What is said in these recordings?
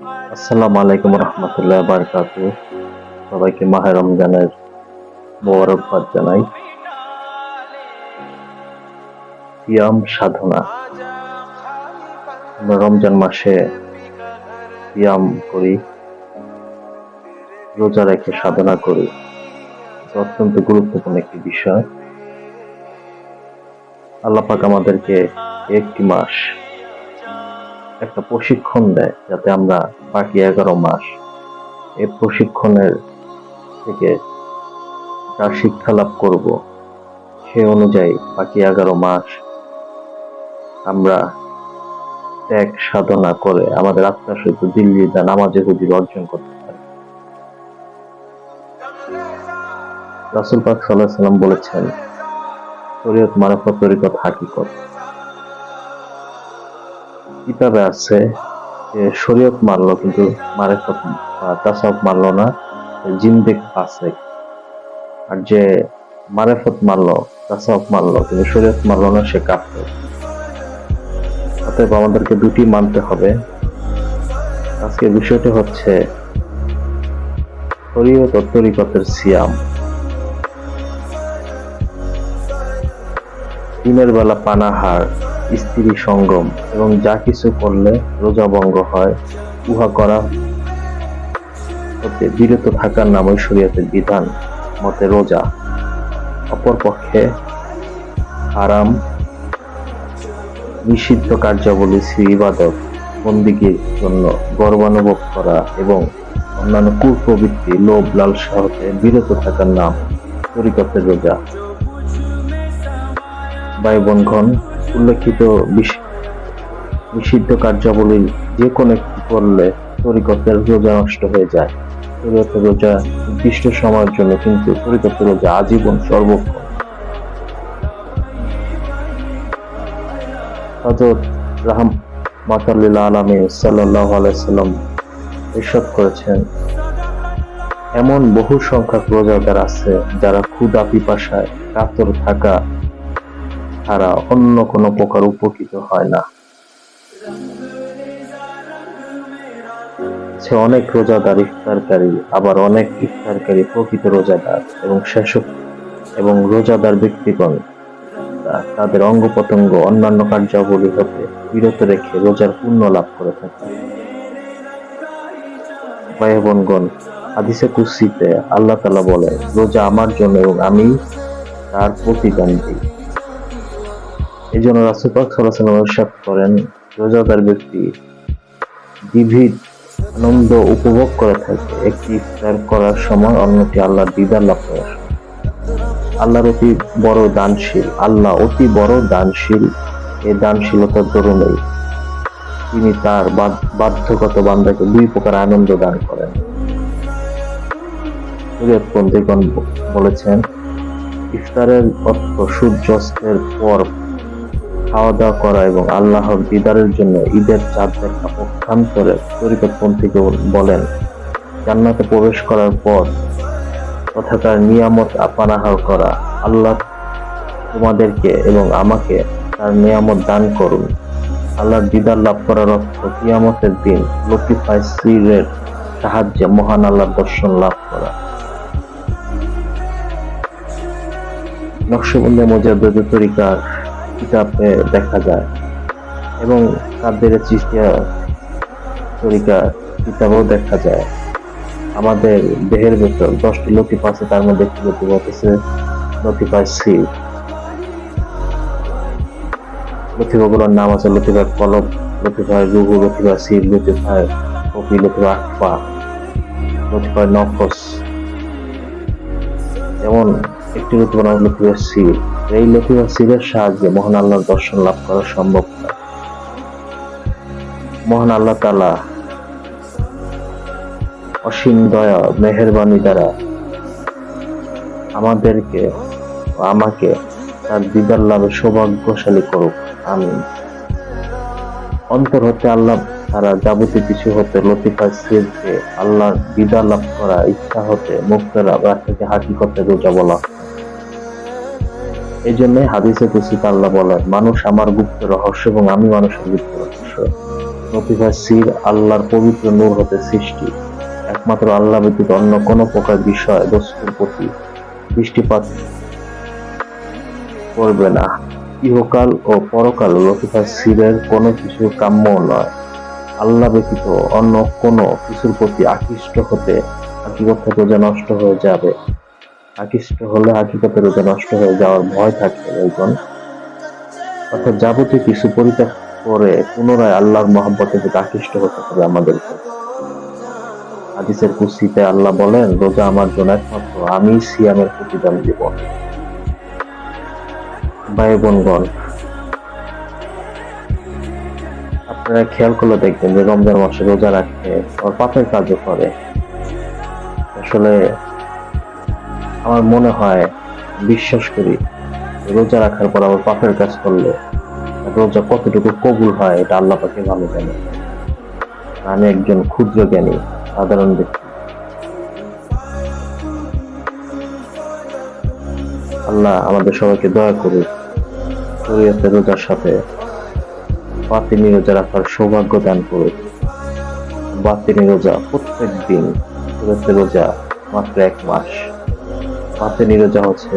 আসসালামু আলাইকুম রহমতুল্লাহ বারকাত সবাইকে মাহে রমজানের মোবারকবাদ জানাই। সিয়াম সাধনা। আমরা রমজান মাসে সিয়াম করি, রোজা রেখে সাধনা করি। অত্যন্ত গুরুত্বপূর্ণ একটি বিষয়। আল্লাপাক আমাদেরকে একটি মাস একটা প্রশিক্ষণ দেয় যাতে আমরা বাকি এগারো মাস এই প্রশিক্ষণের থেকে যা শিক্ষা লাভ করব, সে অনুযায়ী বাকি এগারো মাস আমরা ত্যাগ সাধনা করে আমাদের আত্মার সহিত দিল্লি দা নামাজে হুজুর অর্জন করতে পারি। রাসুল পাক সাল্লাহ সাল্লাম বলেছেন, শরীয়ত মারফত তরিকত হাকিকত। কিতাবে আছে যে শরীয়ত মানলো কিন্তু মারেফত তাসাউফ মানলো না জিন্দেক ফাসেক আর যে মারেফত মানলো তাসাউফ মানলো কিন্তু শরীয়ত মানলো না, সে কাফের। অতএব আমাদেরকে দুটি মানতে হবে। আজকে বিষয়টি হচ্ছে শরীয়ত ও তরিকতের সিয়াম। দিনের বেলা পানাহার স্ত্রী সঙ্গম এবং যা কিছু করলে রোজা ভঙ্গ হয়, উহা করা হতে বিরত থাকার নামই শরীয়তের বিধান, মতে রোজা। অপরপক্ষে আরাম নিষিদ্ধ কার্যাবলী শ্রী ইবাদত, বন্দিগির জন্য গর্বানুভব করা এবং অন্যান্য কুপ্রবৃত্তি, লোভ লালসা হতে বিরত থাকার নাম তরিকতের রোজা। ভাই উল্লেখিত নিষিদ্ধ কার্যাবলী যে কোনো একটি করলে তরিকতের রোজা নষ্ট হয়ে যায়। তরিকতের রোজা নির্দিষ্ট সময়ের জন্য কিন্তু তরিকতের রোজা আজীবন সর্বক্ষণ হজরত রাহাম মাতাল্লিল্লা আলমী সাল্লাহ আলাইসাল্লাম ইরশাদ করেছেন, এমন বহু সংখ্যক রোজাদার আছে যারা ক্ষুদা পিপাসায় কাতর থাকা ছাড়া অন্য কোনো প্রকার উপকৃত হয় না। সে অনেক রোজাদার, ইফতারকারী, আবার অনেক ইফতারকারী প্রকৃত রোজাদার এবং শেষক এবং রোজাদার ব্যক্তিগণ। তাদের অঙ্গ প্রত্যঙ্গ অন্যান্য কার্যাবলী হতে বিরত রেখে রোজার পুণ্য লাভ করে থাকে। ভাই বোনগণ হাদিসে কুসিতে আল্লাহ তালা বলে রোজা আমার জন্য এবং আমি তার প্রতিদান দিই। এই জন্য রাসুপাক সাল্লাহ ইরশাদ করেন, রোজাদার ব্যক্তি বিবিধ আনন্দ উপভোগ করে থাকে একটি ইফতার করার সময়, অন্যটি আল্লাহর দিদার লাভ করার সময়। আল্লাহর অতি বড় দানশীল, আল্লাহ অতি বড় দানশীল এই দানশীলতার দরুনেই তিনি তার বাধ্যগত বান্দাকে দুই প্রকার আনন্দ দান করেন। বলেছেন, ইফতারের অর্থ সূর্যাস্তের পর খাওয়া দাওয়া করা এবং আল্লাহর দিদারের জন্য ঈদের চাঁদ দেখা পক্ষান্তরে তরিকতপন্থীকে বলেন, জান্নাতে প্রবেশ করার পর তথা তার নিয়ামত আপানাহার করা। আল্লাহ তোমাদেরকে এবং আমাকে তার নিয়ামত দান করুন। আল্লাহর দিদার লাভ করার অর্থ কিয়ামতের দিন লতিফায় শ্রীরের সাহায্যে মহান আল্লাহর দর্শন লাভ করা। নকশবন্দি মজাদ্দ তরিকার কিতাবে দেখা যায়। এবং কাদের চিস্তিয়া তরিকা কিতাবেও দেখা যায়। আমাদের দেহের ভেতর দশটি লতিফ আছে, তার মধ্যে একটি লতিফ হতেছে লতিফায় সি লতিফাগুলোর নাম আছে লতিফায় কলব লতিফায় রুহু লতিফায় সির লতিফায় কপি লতিফা আকপা লতিফায় নফস যেমন একটি লতিফা নাম লতিফায় সির এই লতিফা সিরের সাহায্যে মহান আল্লাহর দর্শন লাভ করা সম্ভব নয় মহান আল্লাহ তালা অসীম দয়া, মেহেরবানি দ্বারা আমাদেরকে আমাকে তার দিদার লাভে সৌভাগ্যশালী করুক। আমি অন্তর হতে আল্লাহ তারা যাবতীয় কিছু হতে লতিফা সিরকে আল্লাহর দিদার লাভ করা ইচ্ছা হতে মুক্তরা মুক্তেরা রাখাকে হাকিকতে রোজা বলা হয়। এই জন্য হাদিসে কুসিত আল্লাহ বলেন, মানুষ আমার গুপ্ত রহস্য এবং আমি মানুষের গুপ্ত রহস্য। লতিফা সির আল্লাহর পবিত্র নূর হতে সৃষ্টি। একমাত্র আল্লাহ ব্যতীত অন্য কোনো প্রকার বিষয়, বস্তুর প্রতি দৃষ্টিপাত করবে না। ইহকাল ও পরকাল লতিফা সিরের কোনো কিছু কাম্য নয়। আল্লাহ ব্যতীত অন্য কোনো কিছুর প্রতি আকৃষ্ট হতে হাকিকত রোজা নষ্ট হয়ে যাবে। আকৃষ্ট হলে হাকিকতের রোজা নষ্ট হয়ে যাওয়ার ভয় থাকে একজন। অর্থাৎ যাবতীয় কিছু পরিত্যাগ করে পুনরায় আল্লাহর মহব্বতের প্রতি আকৃষ্ট হতে হবে আমাদেরকে। হাদিসের কুস্তিতে আল্লাহ বলেন, রোজা আমার জন্য একমাত্র, আমি সিয়ামের প্রতিদান দিব। ভাই বোনগণ আপনারা খেয়াল করলে দেখবেন যে রমজান মাসে রোজা রাখতে আমার পাপের কাজও করে। আসলে আমার মনে হয়, বিশ্বাস করি, রোজা রাখার পর আবার পাপের কাজ করলে রোজা কতটুকু কবুল হয় এটা আল্লাহ পাকে ভালো জানে আমি একজন ক্ষুদ্র জ্ঞানী, সাধারণ ব্যক্তি। আল্লাহ আমাদের সবাইকে দয়া করুক, শরীয়তে রোজার সাথে বাতিনি রোজা রাখার সৌভাগ্য দান করুক। বাতিনি রোজা প্রত্যেক দিন শরীয়তে রোজা মাত্র এক মাস। বাতিনি রোজা হচ্ছে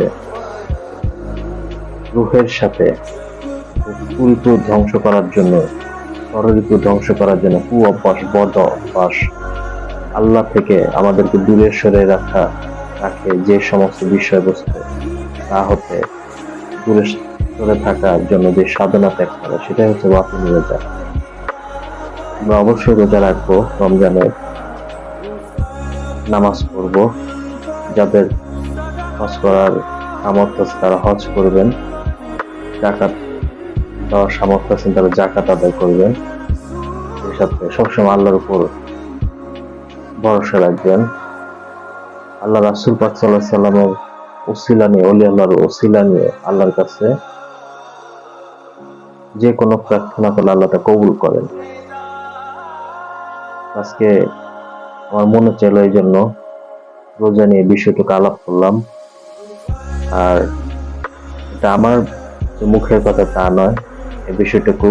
রুহের সাথে কুরিপু ধ্বংস করার জন্য ষড়ঋতু ধ্বংস করার জন্য কু অভ্যাস বদ অভ্যাস আল্লাহ থেকে আমাদেরকে দূরে সরে রাখা, রাখে যে সমস্ত বিষয়বস্তু, তা হতে দূরে সরে থাকার জন্য যে সাধনা ত্যাগ করে, সেটাই হচ্ছে বাতিনি রোজা আমরা অবশ্যই রোজা রাখব রমজানে নামাজ পড়ব, যাদের হজ করার সামর্থ্য আছে, তারা হজ করবেন। জাকাত দেওয়ার সামর্থ্য আছেন তারা জাকাত আদায় করবেন। সাথে সবসময় আল্লাহর উপর ভরসা রাখবেন। আল্লাহ রাসুল পাক সাল্লামের ওসিলা নিয়ে অলি আল্লাহর ওসিলা নিয়ে আল্লাহর কাছে যে কোনো প্রার্থনা করলে আল্লাহ তা কবুল করেন। আজকে আমার মনে চাইলো এই জন্য রোজা নিয়ে বিষয়টুকু আলাপ করলাম। আর এটা আমার মুখের কথা তা নয় এই বিষয়টুকু।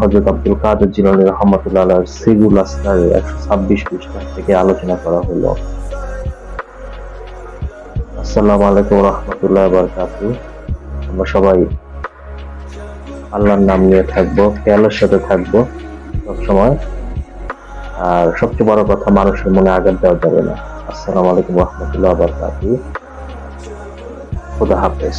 হজরত আব্দুল কাদের রহমতুল্লাহ সিগুল আসলার একশো ছাব্বিশ পৃষ্ঠা থেকে আলোচনা করা হলো। আসসালামু আলাইকুম রহমতুল্লাহ আমরা সবাই আল্লাহর নাম নিয়ে থাকব, খেয়ালের সাথে থাকব সবসময়। আর সবচেয়ে বড় কথা, মানুষের মনে আঘাত দেওয়া যাবে না। আসসালামু আলাইকুম রহমতুল্লাহ বরকাতু খুদা হাফেজ।